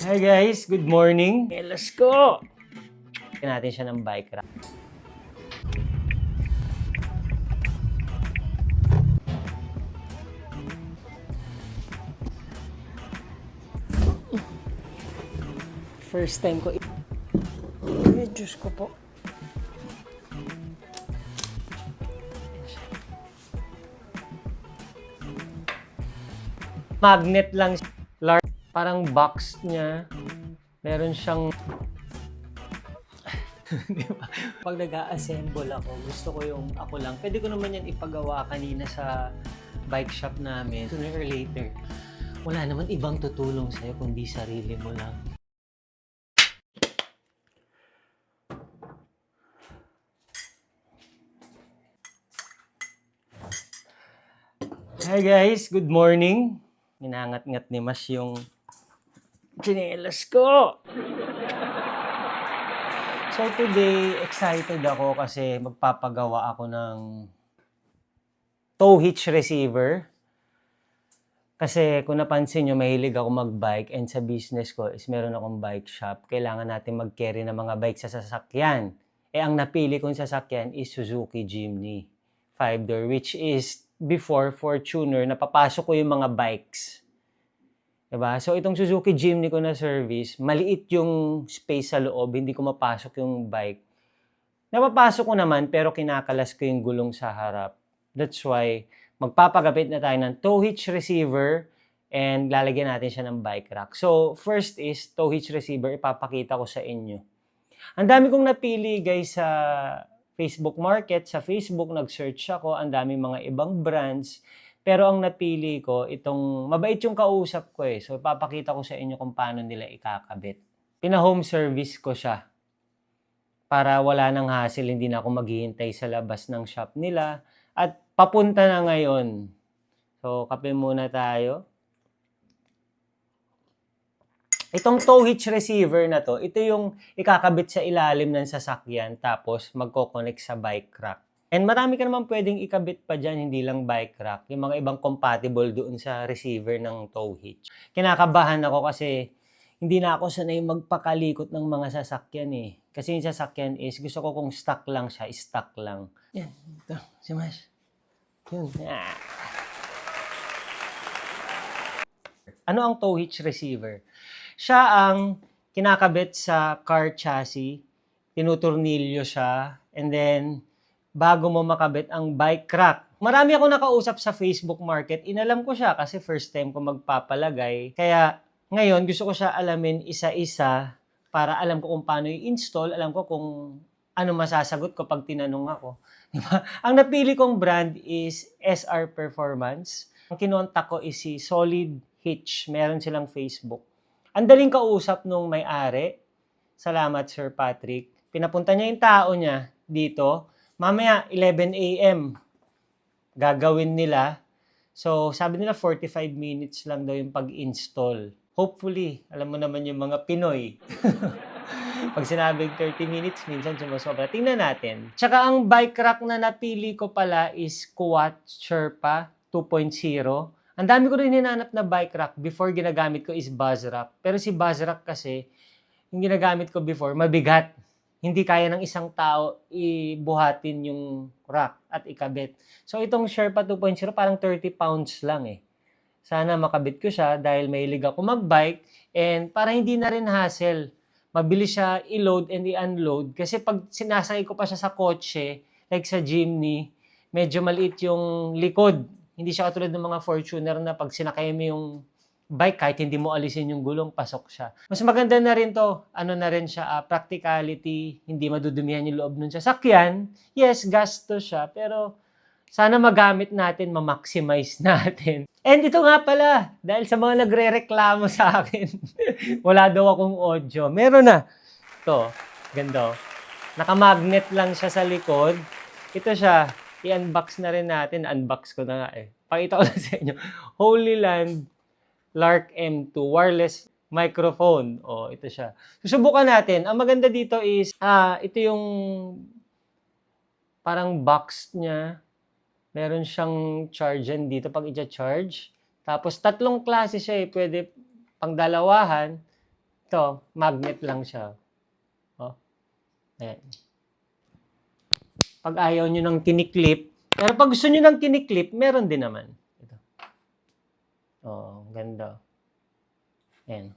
Hi guys, good morning. Okay, let's go! Tignan natin siya ng bike rack. First time ko. Ay, Diyos ko po. Magnet lang siya. Parang box niya. Meron siyang? Pag nag-a-assemble ako, gusto ko yung ako lang. Pwede ko naman yan ipagawa kanina sa bike shop namin. Sooner or later, wala naman ibang tutulong sa'yo kundi sarili mo lang. Hi guys, good morning. Ginangat-ngat ni Mas yung chinelas ko. So today, excited ako kasi magpapagawa ako ng tow hitch receiver. Kasi kung napansin nyo, mahilig ako mag-bike and sa business ko is meron akong bike shop. Kailangan natin mag-carry ng mga bike sa sasakyan. Eh ang napili kong sasakyan is Suzuki Jimny 5-door which is before Fortuner, napapasok ko yung mga bikes. Diba? So, itong Suzuki Jimny ko na service, maliit yung space sa loob, hindi ko mapasok yung bike. Napapasok ko naman, pero kinakalas ko yung gulong sa harap. That's why, magpapagapit na tayo ng tow hitch receiver and lalagyan natin siya ng bike rack. So, first is tow hitch receiver, ipapakita ko sa inyo. Ang dami kong napili guys sa Facebook Market. Sa Facebook, nag-search ako. Ang dami mga ibang brands. Pero ang napili ko, itong mabait yung kausap ko eh. So, ipapakita ko sa inyo kung paano nila ikakabit. Pina-home service ko siya. Para wala nang hassle, hindi na ako maghihintay sa labas ng shop nila. At papunta na ngayon. So, kape muna tayo. Itong tow hitch receiver na to, ito yung ikakabit sa ilalim ng sasakyan tapos magko-connect sa bike rack. And marami ka naman pwedeng ikabit pa dyan, hindi lang bike rack. Yung mga ibang compatible doon sa receiver ng tow hitch. Kinakabahan ako kasi hindi na ako sanay magpakalikot ng mga sasakyan eh. Kasi yung sasakyan is gusto ko kung stuck lang siya, stuck lang. Yan, ito, si Mas. Yun. Ah. Ano ang tow hitch receiver? Siya ang kinakabit sa car chassis, tinuturnilyo siya, and then bago mo makabit ang bike rack. Marami ako nakausap sa Facebook Market, inalam ko siya kasi first time ko magpapalagay. Kaya ngayon gusto ko siya alamin isa-isa para alam ko kung paano i-install, alam ko kung ano masasagot ko pag tinanong ako. Di ba? Ang napili kong brand is SR Performance. Ang kinontak ko is si Solid Hitch. Meron silang Facebook. Ang daling kausap nung may-ari. Salamat, Sir Patrick. Pinapunta niya yung tao niya dito. Mamaya, 11 a.m. gagawin nila. So, sabi nila 45 minutes lang daw yung pag-install. Hopefully, alam mo naman yung mga Pinoy. Pag sinabing 30 minutes, minsan sumusobra. Tingnan natin. Tsaka ang bike rack na napili ko pala is Kuat Sherpa 2.0. Ang dami ko rin hinanap na bike rack before ginagamit ko is Buzz Rack. Pero si Buzz Rack kasi, yung ginagamit ko before, mabigat. Hindi kaya ng isang tao ibuhatin yung rack at ikabit. So itong Sherpa 2.0 parang 30 pounds lang eh. Sana makabit ko siya dahil mahilig ako magbike and para hindi na rin hassle. Mabilis siya i-load and i-unload kasi pag sinasakay ko pa siya sa kotse, like sa Jimny, medyo maliit yung likod. Hindi siya katulad ng mga Fortuner na pag sinakay mo yung bike, kahit hindi mo alisin yung gulong, pasok siya. Mas maganda na rin to, ano na rin siya, ah, practicality, hindi madudumihan yung loob nun sasakyan. Yes, gasto siya, pero sana magamit natin, ma-maximize natin. And ito nga pala, dahil sa mga nagre-reklamo sa akin, wala daw akong audio. Meron na. Ito, ganda. oh. Nakamagnet lang siya sa likod. Ito siya, i-unbox na rin natin. Unbox ko na nga eh. Pakita ko na sa inyo. Holy Land Lark M2 wireless microphone. Oh, ito siya. Susubukan natin. Ang maganda dito is, ah, ito yung parang box niya. Meron siyang charge dito pag i-charge. Tapos tatlong klase siya eh. Pwede pang dalawahan, Ito, magnet lang siya. Oh. Ayan. Pag ayaw nyo ng tiniklip, pero pag gusto nyo ng tiniklip, meron din naman. Oh, ganda. Ayan.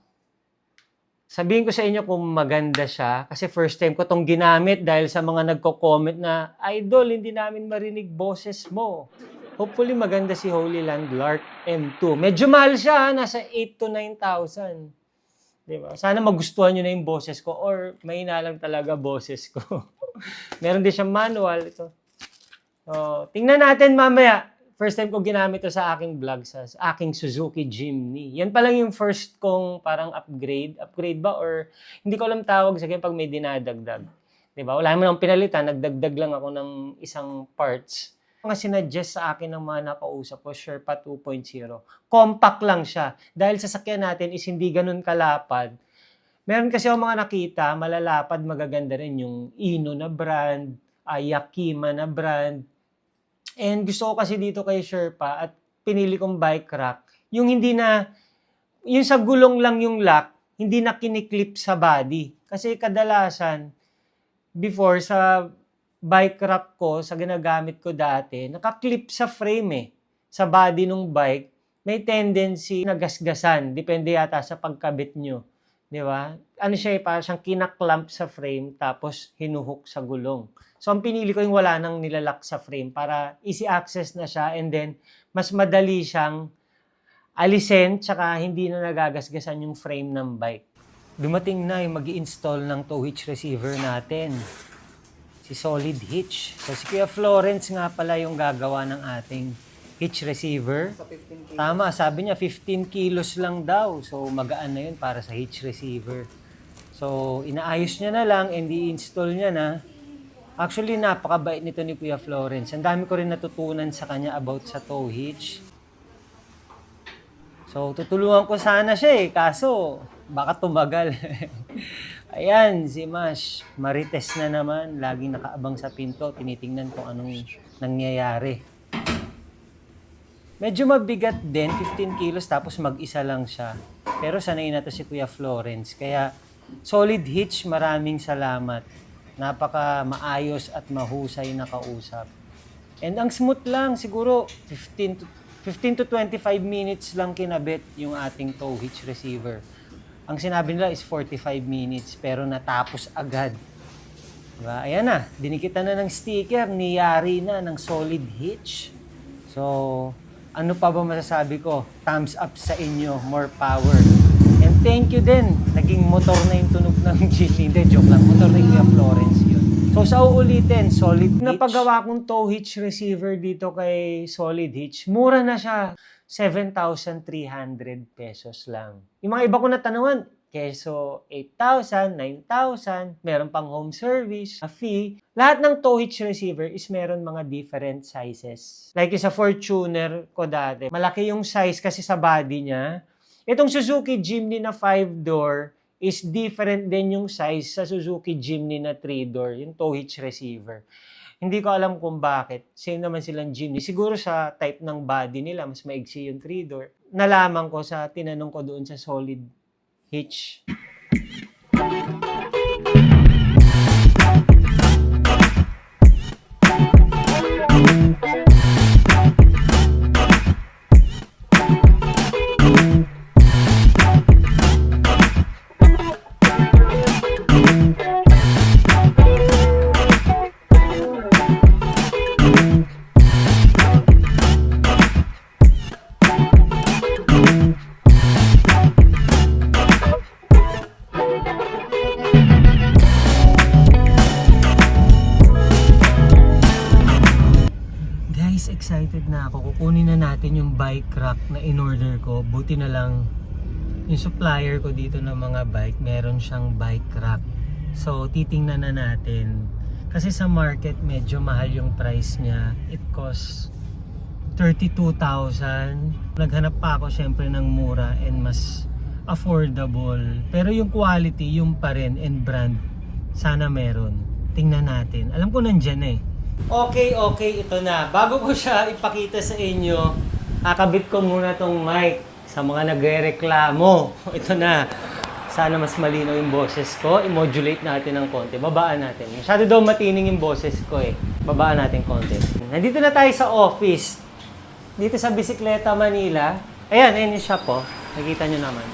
Sabihin ko sa inyo kung maganda siya kasi first time ko tong ginamit dahil sa mga nagko-comment na, Idol, hindi namin marinig boses mo. Hopefully maganda si Holy Land Lark M2. Medyo mahal siya, nasa 8 to 9,000. Di ba? Sana magustuhan nyo na yung boses ko or mahina lang talaga boses ko. Meron din siyang manual. Ito. So, tingnan natin mamaya. First time ko ginamit to sa aking vlog sa, aking Suzuki Jimny. Yan pa lang yung first kong parang upgrade. Upgrade ba? Or hindi ko alam tawag sa akin pag may dinadagdag. Di ba? Wala naman akong pinalitan. Nagdagdag lang ako ng isang parts. Mga sinuggest sa akin ng mga nakausap ko, Sherpa 2.0. Compact lang siya. Dahil sa sakyan natin is hindi ganun kalapad. Meron kasi ako mga nakita, malalapad, magaganda rin yung Ino na brand, uh, Yakima na brand. And gusto ko kasi dito kay Sherpa at pinili kong bike rack, yung hindi na, yung sa gulong lang yung lock, hindi na kiniklip sa body. Kasi kadalasan, before sa bike rack ko, sa ginagamit ko dati, nakaklip sa frame eh, sa body ng bike, may tendency na gasgasan, depende yata sa pagkabit nyo. Di ba? Ano siya, eh, parang siyang kinaklamp sa frame, tapos hinuhook sa gulong. So, ang pinili ko yung wala nang nilalak sa frame para easy access na siya and then mas madali siyang alisin tsaka hindi na nagagasgasan yung frame ng bike. Dumating na yung mag install ng tow hitch receiver natin. Si Solid Hitch. So si Kuya Florence nga pala yung gagawa ng ating hitch receiver. Sa 15 Tama, sabi niya 15 kilos lang daw. So magaan na yun para sa hitch receiver. So inaayos niya na lang and i-install niya na. Actually, napakabait nito ni Kuya Florence. Ang dami ko rin natutunan sa kanya about sa tow hitch. So, tutulungan ko sana siya eh, kaso baka tumagal. Ayan, si Mash, marites na naman. Laging nakaabang sa pinto, tinitingnan kung anong nangyayari. Medyo mabigat din, 15 kilos, tapos mag-isa lang siya. Pero sanay na to si Kuya Florence. Kaya, solid hitch, maraming salamat. Napaka maayos at mahusay na kausap. And ang smooth lang, siguro 15 to 15 to 25 minutes lang kinabit yung ating tow hitch receiver. Ang sinabi nila is 45 minutes pero natapos agad. Diba? Ayan na, dinikitan na ng sticker, niyari na ng solid hitch. So, ano pa ba masasabi ko? Thumbs up sa inyo, more power. And thank you din. Naging motor na yung tunog ng Jeep. Hindi, joke lang. Motor yung Kuya Florence yun. So sa uulitin, Solid Hitch. Napagawa kong tow hitch receiver dito kay Solid Hitch. Mura na siya. 7,300 pesos lang. Yung mga iba ko natanungan, keso 8,000, 9,000, meron pang home service, a fee. Lahat ng tow hitch receiver is meron mga different sizes. Like sa Fortuner ko dati, malaki yung size kasi sa body niya. Itong Suzuki Jimny na 5-door is different din yung size sa Suzuki Jimny na 3-door, yung tow hitch receiver. Hindi ko alam kung bakit. Same naman silang Jimny. Siguro sa type ng body nila, mas maigsi yung 3-door. Nalaman ko sa tinanong ko doon sa solid hitch. Excited na ako. Kukunin na natin yung bike rack na in-order ko. Buti na lang yung supplier ko dito ng mga bike, meron siyang bike rack. So, titingnan na natin. Kasi sa market, medyo mahal yung price niya. It costs 32,000. Naghanap pa ako syempre ng mura and mas affordable. Pero yung quality, yung pa rin and brand, sana meron. Tingnan natin. Alam ko nandyan eh. Okay, okay, ito na. Bago ko siya ipakita sa inyo, kakabit ko muna tong mic sa mga nagre-reklamo. Ito na. Sana mas malinaw yung boses ko. I-modulate natin ng konti. Babaan natin. Masyado daw matining yung boses ko eh. Babaan natin konti. Nandito na tayo sa office. Dito sa Bisikleta, Manila. Ayan, ayan yung shop oh. Nakita nyo naman.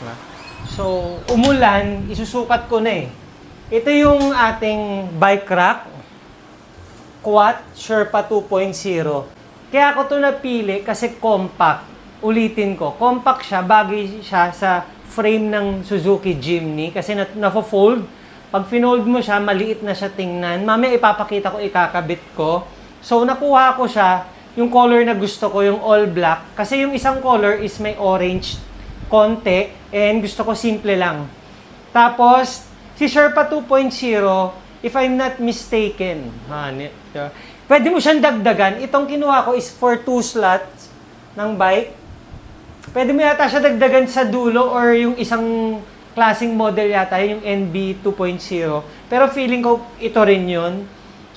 Diba? So, umulan, isusukat ko na eh. Ito yung ating bike rack. Quat Sherpa 2.0. Kaya ako to napili kasi compact. Ulitin ko, compact siya, bagay siya sa frame ng Suzuki Jimny kasi na, na-fold. Pag finold mo siya, maliit na siya tingnan. Mamaya ipapakita ko, ikakabit ko. So, nakuha ko siya, yung color na gusto ko, yung all black. Kasi yung isang color is may orange konti and gusto ko simple lang. Tapos, si Sherpa 2.0, if I'm not mistaken, ha, pwede mo siyang dagdagan. Itong kinuha ko is for two slots ng bike. Pwede mo yata siya dagdagan sa dulo or yung isang klaseng model yata, yung NB 2.0. Pero feeling ko ito rin yun.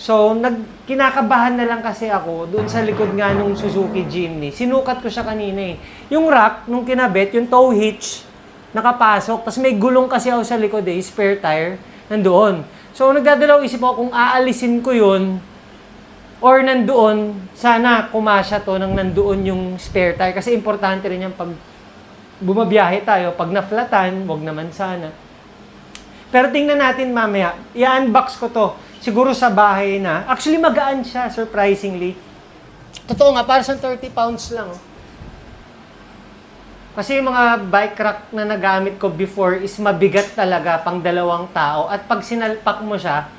So, nag, kinakabahan na lang kasi ako doon sa likod nga nung Suzuki Jimny. Sinukat ko siya kanina eh. Yung rack, nung kinabit, yung tow hitch, nakapasok. Tapos may gulong kasi ako sa likod eh, spare tire, nandoon. So, nagdadalaw isip ako kung aalisin ko yun or nandoon, sana kumasya to nang nandoon yung spare tire. Kasi importante rin yan pag bumabiyahe tayo. Pag naflatan, wag naman sana. Pero tingnan natin mamaya. I-unbox ko to. Siguro sa bahay na. Actually, magaan siya, surprisingly. Totoo nga, para sa 30 pounds lang. oh. Kasi yung mga bike rack na nagamit ko before is mabigat talaga pang dalawang tao. At pag sinalpak mo siya,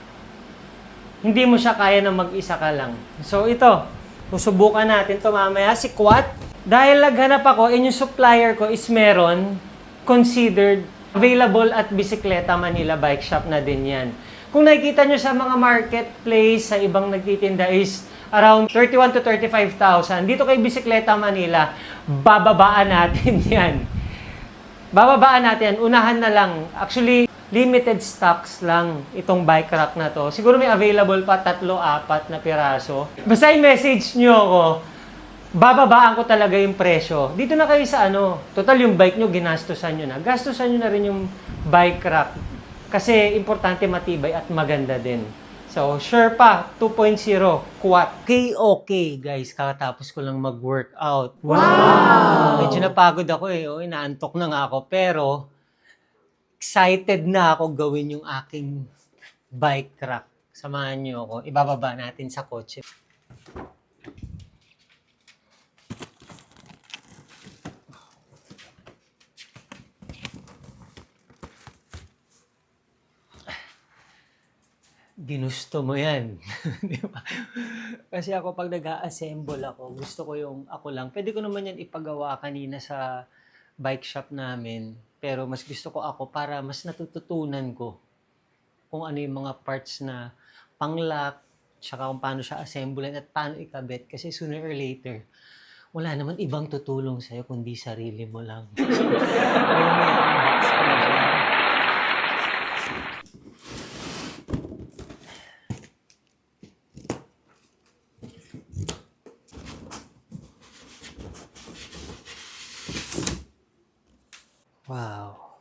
hindi mo siya kaya na mag-isa ka lang. So ito, susubukan natin to mamaya. Si Quat, dahil naghanap ako, and yung supplier ko is meron, considered available at Bisikleta Manila Bike Shop na din yan. Kung nakikita nyo sa mga marketplace, sa ibang nagtitinda is around 31 to 35,000. Dito kay Bisikleta Manila, bababaan natin yan. Bababaan natin, unahan na lang. Actually, limited stocks lang itong bike rack na to. Siguro may available pa tatlo, apat na piraso. Basta i-message nyo ako, bababaan ko talaga yung presyo. Dito na kayo sa ano, total yung bike nyo, ginastosan nyo na. Gastosan nyo na rin yung bike rack. Kasi importante matibay at maganda din. So, Sherpa 2.0 Quad. Okay, okay guys. Kakatapos ko lang mag-workout. Wow! Medyo napagod ako eh. Oh, inaantok na nga ako. Pero, excited na ako gawin yung aking bike rack. Samahan niyo ako. Ibababa natin sa kotse. Ginusto mo yan. Di ba? Kasi ako pag nag-assemble ako, gusto ko yung ako lang. Pwede ko naman yan ipagawa kanina sa bike shop namin. Pero mas gusto ko ako para mas natututunan ko kung ano yung mga parts na pang-lock, tsaka kung paano siya assemblein at paano ikabit. Kasi sooner or later, wala naman ibang tutulong sa'yo kundi sarili mo lang i-unbox ko na siya. Wow.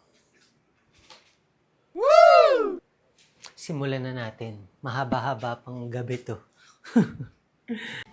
Woo! Simulan na natin. Mahaba-haba pang gabi to.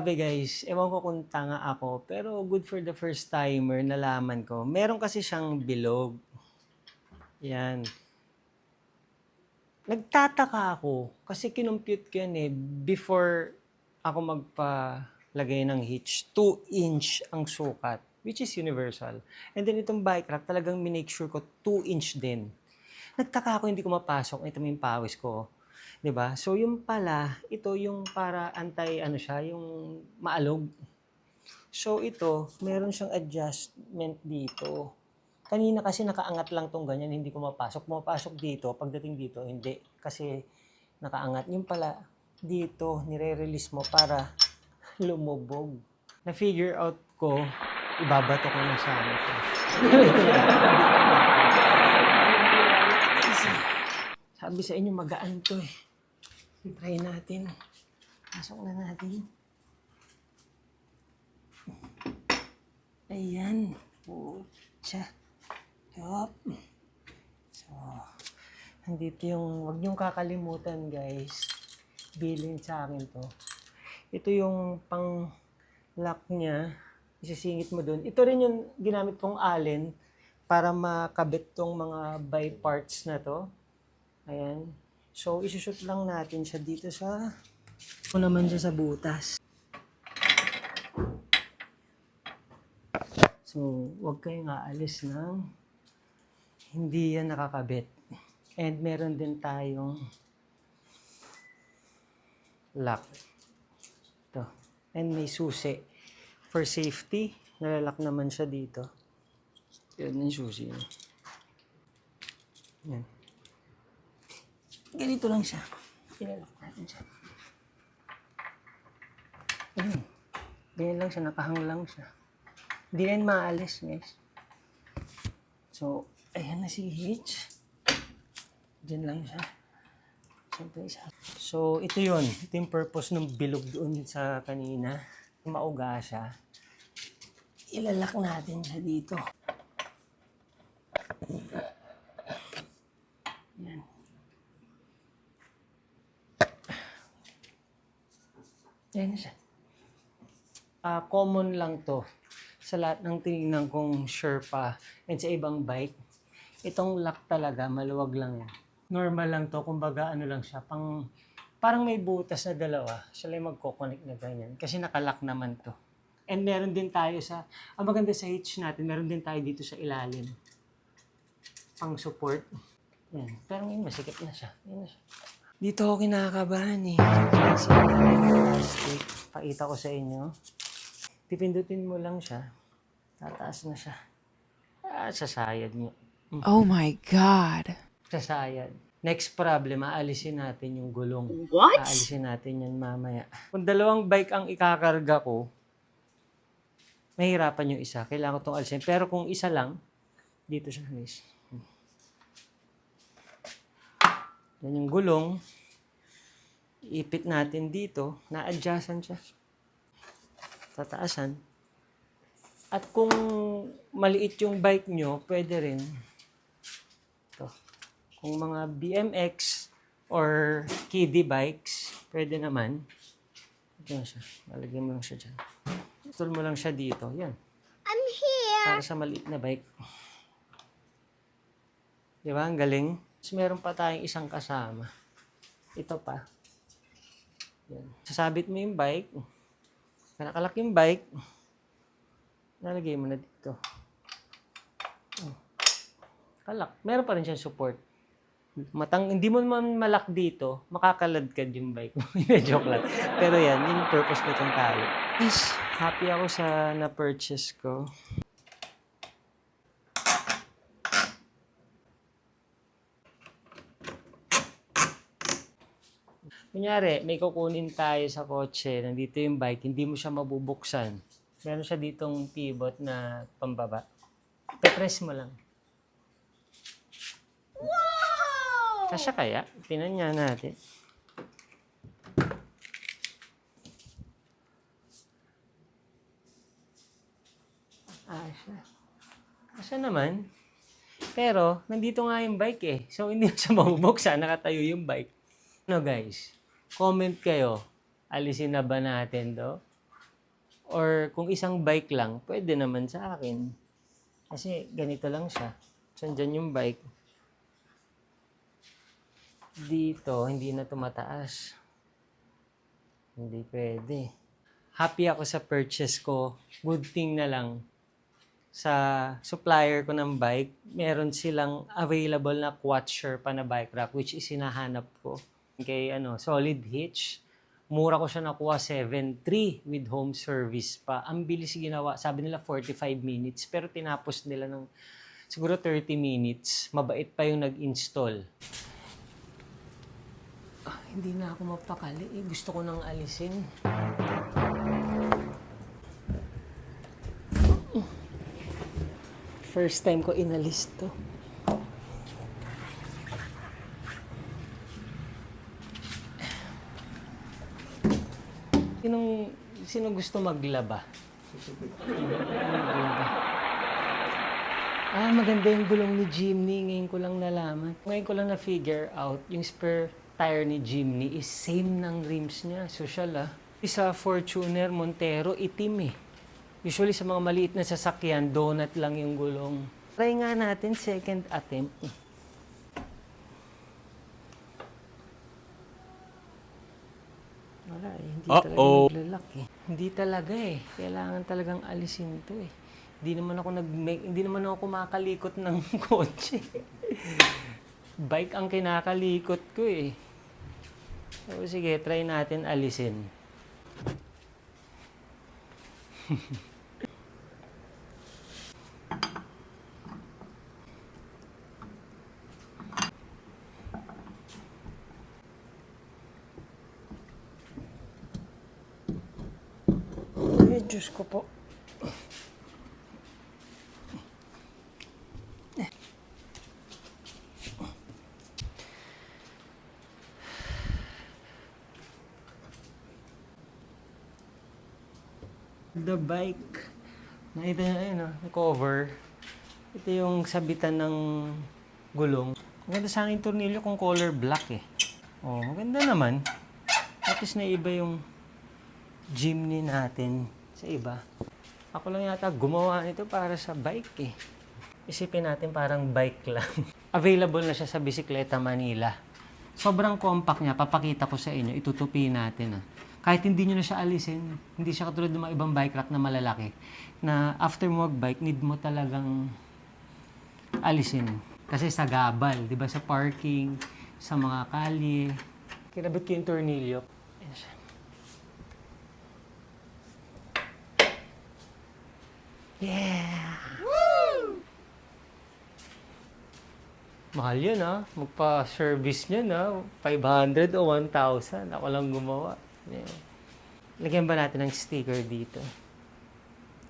Grabe guys, ewan ko kung tanga ako, pero good for the first timer, nalaman ko. Meron kasi siyang bilog. Yan. Nagtataka ako, kasi kinumpute ko yan eh, before ako magpalagay ng hitch, 2 inch ang sukat, which is universal. And then itong bike rack, talagang minake sure ko 2 inch din. Nagtaka ako, hindi ko mapasok. Ito yung pawis ko. 'Di ba? So yung pala, ito yung para anti ano siya, yung maalog. So ito, meron siyang adjustment dito. Kanina kasi nakaangat lang tong ganyan, hindi ko mapasok. Pumapasok dito, pagdating dito, hindi. Kasi nakaangat. Yung pala, dito, nire-release mo para lumubog. Na-figure out ko, ibabato ko na sa ano ko. Sabi sa inyo, magaan to eh. Try natin. Pasok na natin. Ayan. Pucha. Yup. So, nandito yung, wag niyong kakalimutan guys. Bilin sa akin to. Ito yung pang lock niya. Isisingit mo dun. Ito rin yung ginamit kong allen para makabit tong mga by parts na to. Ayan. So, isushoot lang natin siya dito sa... Ito naman siya sa butas. So, huwag kayong aalis ng hindi yan nakakabit. And meron din tayong lock. Ito. And may susi. For safety, nalalak naman siya dito. Yan yung susi. Yan. Ganito lang siya. Ilalak natin siya. Ayun. Ganyan lang siya, nakahang lang siya. Hindi rin maalis, guys. So, ayan na si Hitch. Diyan lang siya. Siyempre, isa. So, ito yun. Ito yung purpose ng bilog doon sa kanina. Mauga siya. Ilalak natin siya dito. Yan siya. Ah, common lang to sa lahat ng tinignan kong Sherpa and sa ibang bike. Itong lock talaga, maluwag lang yan. Normal lang to, kumbaga ano lang siya, pang, parang may butas na dalawa, sila yung magkoconnect na ganyan. Kasi nakalock naman to. And meron din tayo sa, ang maganda sa hitch natin, meron din tayo dito sa ilalim. Pang support. Yan. Pero ngayon masikip na siya. Yan na siya. Dito ako kinakabahan eh. Kasi plastic. Pakita ko sa inyo. Pipindutin mo lang siya. Tataas na siya. Ah, sasayad nyo. Oh my god. Sasayad. Next problem, aalisin natin yung gulong. What? Aalisin natin yan mamaya. Kung dalawang bike ang ikakarga ko, mahirapan yung isa. Kailangan ko itong alisin. Pero kung isa lang, dito siya guys. Yan yung gulong. Ipit natin dito. Na-adjustan siya. Tataasan. At kung maliit yung bike nyo, pwede rin. Ito. Kung mga BMX or kiddie bikes, pwede naman. Ito na siya. Lalagyan mo lang siya dyan. Tul mo lang siya dito. Yan. I'm here. Para sa maliit na bike. Di ba? Ang galing. Tapos meron pa tayong isang kasama. Ito pa. Yan. Sasabit mo yung bike. Nakalak yung bike. Nalagay mo na dito. Oh. Kalak. Meron pa rin siyang support. Matang, hindi mo man malak dito, makakaladkad yung bike mo. Joke lang. Pero yan, yun yung purpose nitong tali. Is, happy ako sa na-purchase ko. Kunyari, may kukunin tayo sa kotse, nandito yung bike, hindi mo siya mabubuksan. Meron siya ditong pivot na pambaba. Pepress mo lang. Whoa! Kasya kaya? Tinan natin. Kasya. Kasya naman. Pero, nandito nga yung bike eh. So, hindi mo siya mabubuksan. Nakatayo yung bike. Ano guys? Comment kayo. Alisin na ba natin to? Or kung isang bike lang, pwede naman sa akin. Kasi ganito lang siya. So, andyan yung bike. Dito, hindi na tumataas. Hindi pwede. Happy ako sa purchase ko. Good thing na lang sa supplier ko ng bike, meron silang available na quad pa na bike rack which is hinahanap ko. Kay ano, solid hitch. Mura ko siya nakuha 7.3 with home service pa. Ang bilis ginawa. Sabi nila 45 minutes pero tinapos nila ng siguro 30 minutes. Mabait pa yung nag-install. Ah, hindi na ako mapakali. Eh, gusto ko nang alisin. First time ko inalis to. Sino gusto maglaba? Maglaba. Ah, maganda yung gulong ni Jimny. Ngayon ko lang nalaman. Ngayon ko lang na-figure out yung spare tire ni Jimny is same ng rims niya. Social ah. Sa Fortuner Montero, itim eh. Usually sa mga maliit na sasakyan, donut lang yung gulong. Try nga natin second attempt. Wala eh, hindi talaga naglalak eh. Hindi talaga eh. Kailangan talagang alisin to eh. Hindi naman ako nag hindi naman ako kumakalikot ng kotse. Bike ang kinakalikot ko eh. So sige, try natin alisin. Diyos po. The bike. Nyo, ayun oh, yung cover. Ito yung sabitan ng gulong. Maganda sa akin tornilyo kung color black eh. Oh, maganda naman. At least na iba yung Jimny natin sa iba. Ako lang yata gumawa nito para sa bike eh. Isipin natin parang bike lang. Available na siya sa Bisikleta Manila. Sobrang compact niya. Papakita ko sa inyo. Itutupi natin ah. Kahit hindi nyo na siya alisin, hindi siya katulad ng mga ibang bike rack na malalaki. Na after mo mag-bike, need mo talagang alisin. Kasi sa gabal, di ba? Sa parking, sa mga kalye. Kinabit ko yung tornilyo. Ayan siya. Yeah! Mahal yun ah. Magpa-service niya na 500 o 1,000. Ako lang gumawa. Yeah. Lagyan ba natin ng sticker dito?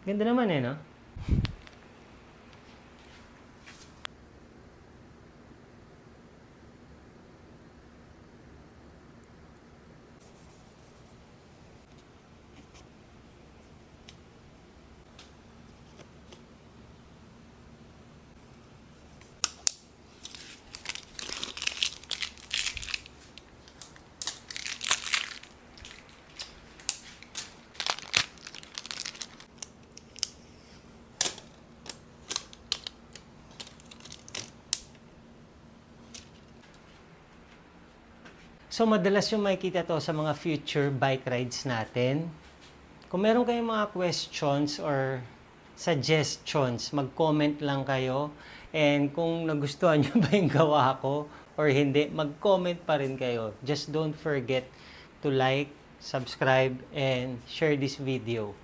Ganda naman eh, no? So madalas yung makikita to sa mga future bike rides natin. Kung meron kayong mga questions or suggestions, mag-comment lang kayo. And kung nagustuhan nyo ba yung gawa ko or hindi, mag-comment pa rin kayo. Just don't forget to like, subscribe, and share this video.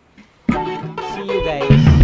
See you guys!